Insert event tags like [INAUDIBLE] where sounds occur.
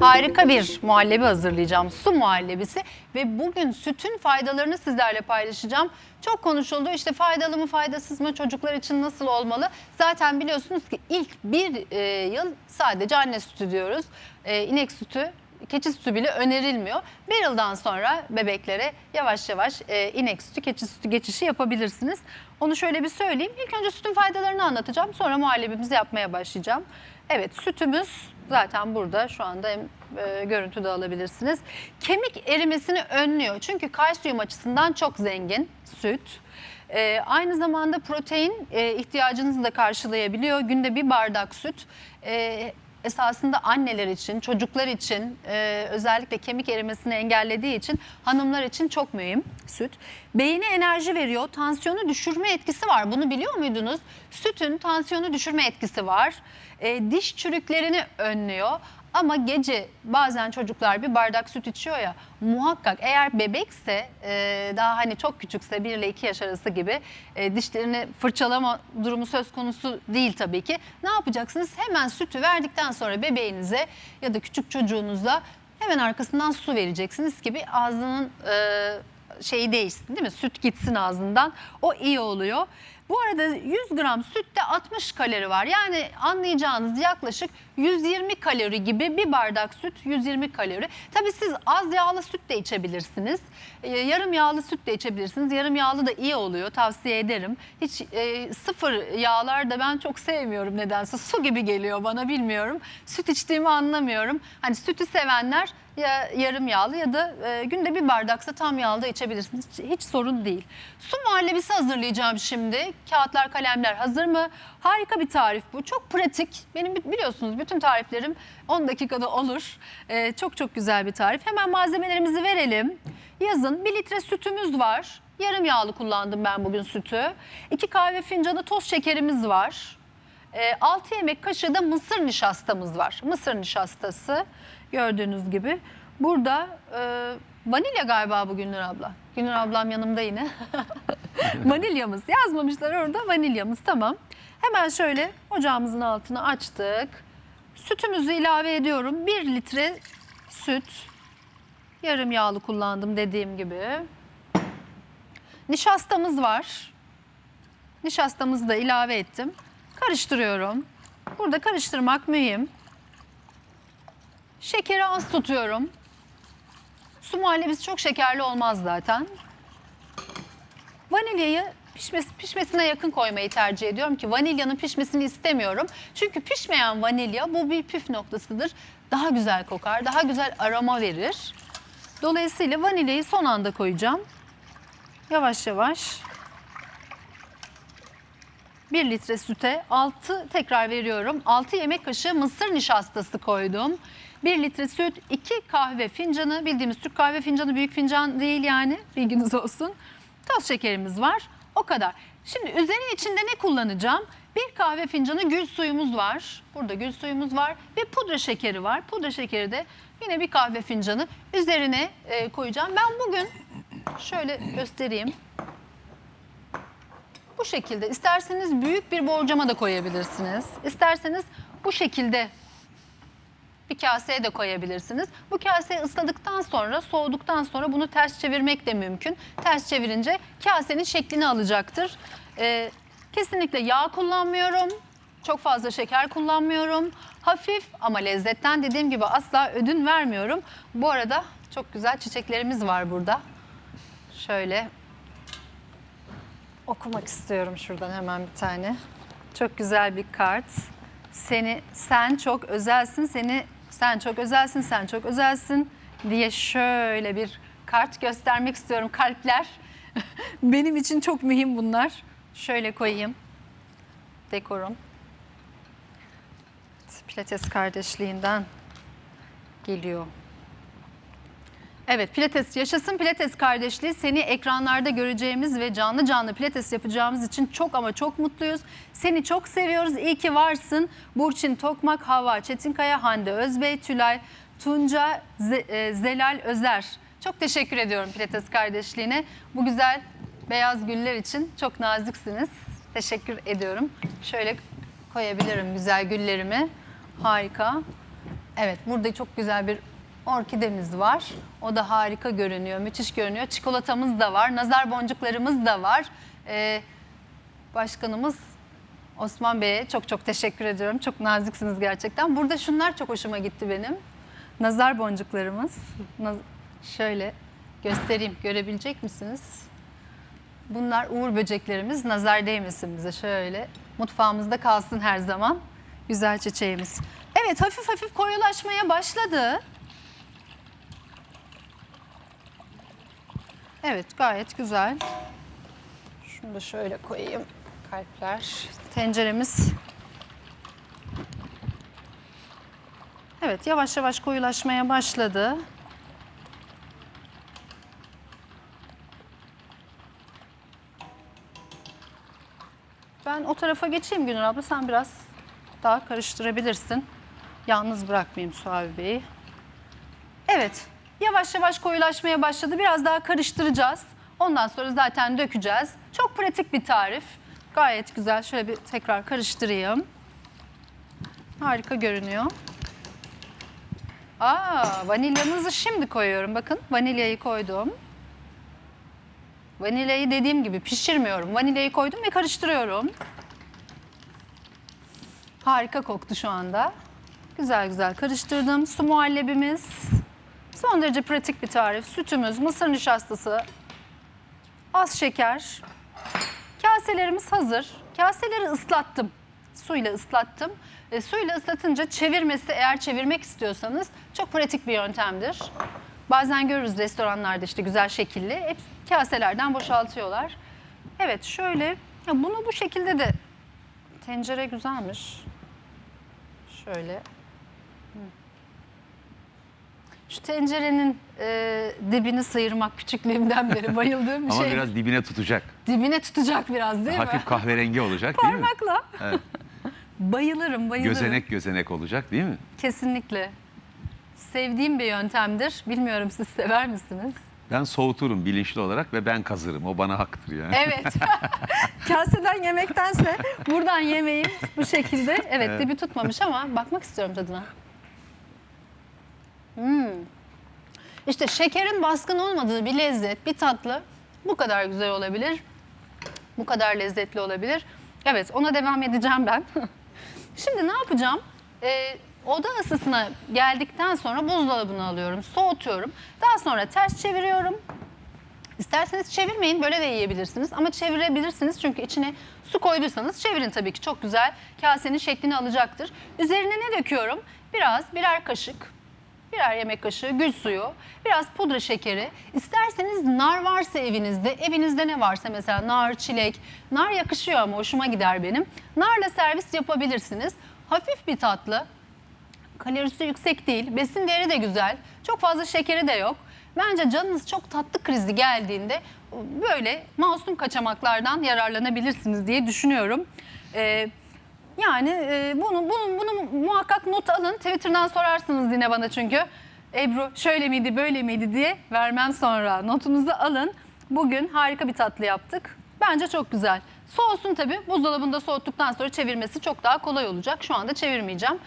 harika bir muhallebi hazırlayacağım. Su muhallebisi ve bugün sütün faydalarını sizlerle paylaşacağım. Çok konuşuldu işte faydalı mı faydasız mı çocuklar için nasıl olmalı? Zaten biliyorsunuz ki ilk bir e, yıl sadece anne sütü diyoruz. E, inek sütü keçi sütü bile önerilmiyor. Bir yıldan sonra bebeklere yavaş yavaş e, inek sütü, keçi sütü geçişi yapabilirsiniz. Onu şöyle bir söyleyeyim. İlk önce sütün faydalarını anlatacağım. Sonra muhallebimizi yapmaya başlayacağım. Evet sütümüz zaten burada şu anda e, görüntüde alabilirsiniz. Kemik erimesini önlüyor. Çünkü kalsiyum açısından çok zengin süt. E, aynı zamanda protein e, ihtiyacınızı da karşılayabiliyor. Günde bir bardak süt e, esasında anneler için, çocuklar için e, özellikle kemik erimesini engellediği için hanımlar için çok mühim süt. Beyine enerji veriyor, tansiyonu düşürme etkisi var. Bunu biliyor muydunuz? Sütün tansiyonu düşürme etkisi var. E, diş çürüklerini önlüyor. Ama gece bazen çocuklar bir bardak süt içiyor ya muhakkak eğer bebekse e, daha hani çok küçükse 1 ile 2 yaş arası gibi e, dişlerini fırçalama durumu söz konusu değil tabii ki. Ne yapacaksınız? Hemen sütü verdikten sonra bebeğinize ya da küçük çocuğunuza hemen arkasından su vereceksiniz ki bir ağzının e, şeyi değişsin değil mi? Süt gitsin ağzından. O iyi oluyor. Bu arada 100 gram sütte 60 kalori var. Yani anlayacağınız yaklaşık 120 kalori gibi bir bardak süt 120 kalori. Tabii siz az yağlı süt de içebilirsiniz. Ee, yarım yağlı süt de içebilirsiniz. Yarım yağlı da iyi oluyor tavsiye ederim. Hiç e, sıfır yağlar da ben çok sevmiyorum nedense. Su gibi geliyor bana bilmiyorum. Süt içtiğimi anlamıyorum. Hani sütü sevenler ya yarım yağlı ya da e, günde bir bardaksa tam yağlı da içebilirsiniz. Hiç, hiç sorun değil. Su muhallebisi hazırlayacağım şimdi. Kağıtlar, kalemler hazır mı? Harika bir tarif bu. Çok pratik. Benim bi- biliyorsunuz bütün tariflerim 10 dakikada olur. E, çok çok güzel bir tarif. Hemen malzemelerimizi verelim. Yazın 1 litre sütümüz var. Yarım yağlı kullandım ben bugün sütü. 2 kahve fincanı toz şekerimiz var. 6 yemek kaşığı da mısır nişastamız var. Mısır nişastası gördüğünüz gibi. Burada e, vanilya galiba bu Günnur abla. Günnur ablam yanımda yine. [LAUGHS] Vanilyamız yazmamışlar orada vanilyamız tamam. Hemen şöyle ocağımızın altını açtık. Sütümüzü ilave ediyorum. 1 litre süt. Yarım yağlı kullandım dediğim gibi. Nişastamız var. Nişastamızı da ilave ettim. Karıştırıyorum. Burada karıştırmak mühim. Şekeri az tutuyorum. Su muhallebisi çok şekerli olmaz zaten. Vanilyayı pişmesi, pişmesine yakın koymayı tercih ediyorum ki vanilyanın pişmesini istemiyorum. Çünkü pişmeyen vanilya bu bir püf noktasıdır. Daha güzel kokar, daha güzel aroma verir. Dolayısıyla vanilyayı son anda koyacağım. Yavaş yavaş 1 litre süte 6 tekrar veriyorum. 6 yemek kaşığı mısır nişastası koydum. 1 litre süt, 2 kahve fincanı, bildiğimiz Türk kahve fincanı büyük fincan değil yani bilginiz olsun. Toz şekerimiz var. O kadar. Şimdi üzerinin içinde ne kullanacağım? Bir kahve fincanı gül suyumuz var. Burada gül suyumuz var ve pudra şekeri var. Pudra şekeri de yine bir kahve fincanı üzerine e, koyacağım. Ben bugün şöyle göstereyim. Bu şekilde isterseniz büyük bir borcama da koyabilirsiniz. İsterseniz bu şekilde bir kaseye de koyabilirsiniz. Bu kaseyi ısladıktan sonra, soğuduktan sonra bunu ters çevirmek de mümkün. Ters çevirince kasenin şeklini alacaktır. Ee, kesinlikle yağ kullanmıyorum. Çok fazla şeker kullanmıyorum. Hafif ama lezzetten dediğim gibi asla ödün vermiyorum. Bu arada çok güzel çiçeklerimiz var burada. Şöyle okumak istiyorum şuradan hemen bir tane. Çok güzel bir kart. Seni sen çok özelsin. Seni sen çok özelsin. Sen çok özelsin diye şöyle bir kart göstermek istiyorum. Kalpler. [LAUGHS] Benim için çok mühim bunlar. Şöyle koyayım. Dekorum. Pilates kardeşliğinden geliyor. Evet Pilates yaşasın Pilates kardeşliği seni ekranlarda göreceğimiz ve canlı canlı Pilates yapacağımız için çok ama çok mutluyuz. Seni çok seviyoruz. İyi ki varsın. Burçin Tokmak, Hava Çetinkaya, Hande Özbey, Tülay, Tunca, Ze- e, Zelal Özer. Çok teşekkür ediyorum Pilates kardeşliğine. Bu güzel beyaz güller için çok naziksiniz. Teşekkür ediyorum. Şöyle koyabilirim güzel güllerimi. Harika. Evet burada çok güzel bir orkidemiz var. O da harika görünüyor, müthiş görünüyor. Çikolatamız da var, nazar boncuklarımız da var. Ee, başkanımız Osman Bey'e çok çok teşekkür ediyorum. Çok naziksiniz gerçekten. Burada şunlar çok hoşuma gitti benim. Nazar boncuklarımız. Naz- Şöyle göstereyim. Görebilecek misiniz? Bunlar uğur böceklerimiz. Nazar değmesin bize. Şöyle mutfağımızda kalsın her zaman. Güzel çiçeğimiz. Evet hafif hafif koyulaşmaya başladı. Evet gayet güzel. Şunu da şöyle koyayım. Kalpler. Tenceremiz. Evet yavaş yavaş koyulaşmaya başladı. Ben o tarafa geçeyim Günür abla. Sen biraz daha karıştırabilirsin. Yalnız bırakmayayım Suavi Bey'i. Evet. Yavaş yavaş koyulaşmaya başladı. Biraz daha karıştıracağız. Ondan sonra zaten dökeceğiz. Çok pratik bir tarif. Gayet güzel. Şöyle bir tekrar karıştırayım. Harika görünüyor. Aa, vanilyamızı şimdi koyuyorum. Bakın vanilyayı koydum. Vanilyayı dediğim gibi pişirmiyorum. Vanilyayı koydum ve karıştırıyorum. Harika koktu şu anda. Güzel güzel karıştırdım. Su muhallebimiz. Son derece pratik bir tarif. Sütümüz, mısır nişastası, az şeker. Kaselerimiz hazır. Kaseleri ıslattım. Suyla ıslattım. E, suyla ıslatınca çevirmesi eğer çevirmek istiyorsanız çok pratik bir yöntemdir. Bazen görürüz restoranlarda işte güzel şekilli. Hep kaselerden boşaltıyorlar. Evet şöyle bunu bu şekilde de tencere güzelmiş. Şöyle. Şu tencerenin e, dibini sıyırmak küçüklüğümden beri bayıldığım bir Ama şey. biraz dibine tutacak. Dibine tutacak biraz değil mi? Hafif kahverengi olacak değil mi? Parmakla. Evet. [LAUGHS] Bayılırım, bayılırım. Gözenek gözenek olacak değil mi? Kesinlikle. Sevdiğim bir yöntemdir. Bilmiyorum siz sever misiniz? Ben soğuturum bilinçli olarak ve ben kazırım. O bana haktır yani. Evet. [LAUGHS] Kaseden yemektense buradan yemeğim bu şekilde. Evet, Evet. dibi tutmamış ama bakmak istiyorum tadına. Hmm. İşte şekerin baskın olmadığı bir lezzet, bir tatlı bu kadar güzel olabilir. Bu kadar lezzetli olabilir. Evet, ona devam edeceğim ben. [LAUGHS] Şimdi ne yapacağım? Ee, oda ısısına geldikten sonra buzdolabına alıyorum, soğutuyorum. Daha sonra ters çeviriyorum. İsterseniz çevirmeyin böyle de yiyebilirsiniz ama çevirebilirsiniz çünkü içine su koyduysanız çevirin tabii ki çok güzel kasenin şeklini alacaktır. Üzerine ne döküyorum? Biraz birer kaşık, birer yemek kaşığı gül suyu, biraz pudra şekeri. İsterseniz nar varsa evinizde, evinizde ne varsa mesela nar, çilek, nar yakışıyor ama hoşuma gider benim. Narla servis yapabilirsiniz. Hafif bir tatlı, Kalorisi yüksek değil. Besin değeri de güzel. Çok fazla şekeri de yok. Bence canınız çok tatlı krizi geldiğinde böyle masum kaçamaklardan yararlanabilirsiniz diye düşünüyorum. Ee, yani e, bunu, bunu, bunu muhakkak not alın. Twitter'dan sorarsınız yine bana çünkü. Ebru şöyle miydi böyle miydi diye vermem sonra. Notunuzu alın. Bugün harika bir tatlı yaptık. Bence çok güzel. Soğusun tabii. Buzdolabında soğuttuktan sonra çevirmesi çok daha kolay olacak. Şu anda çevirmeyeceğim.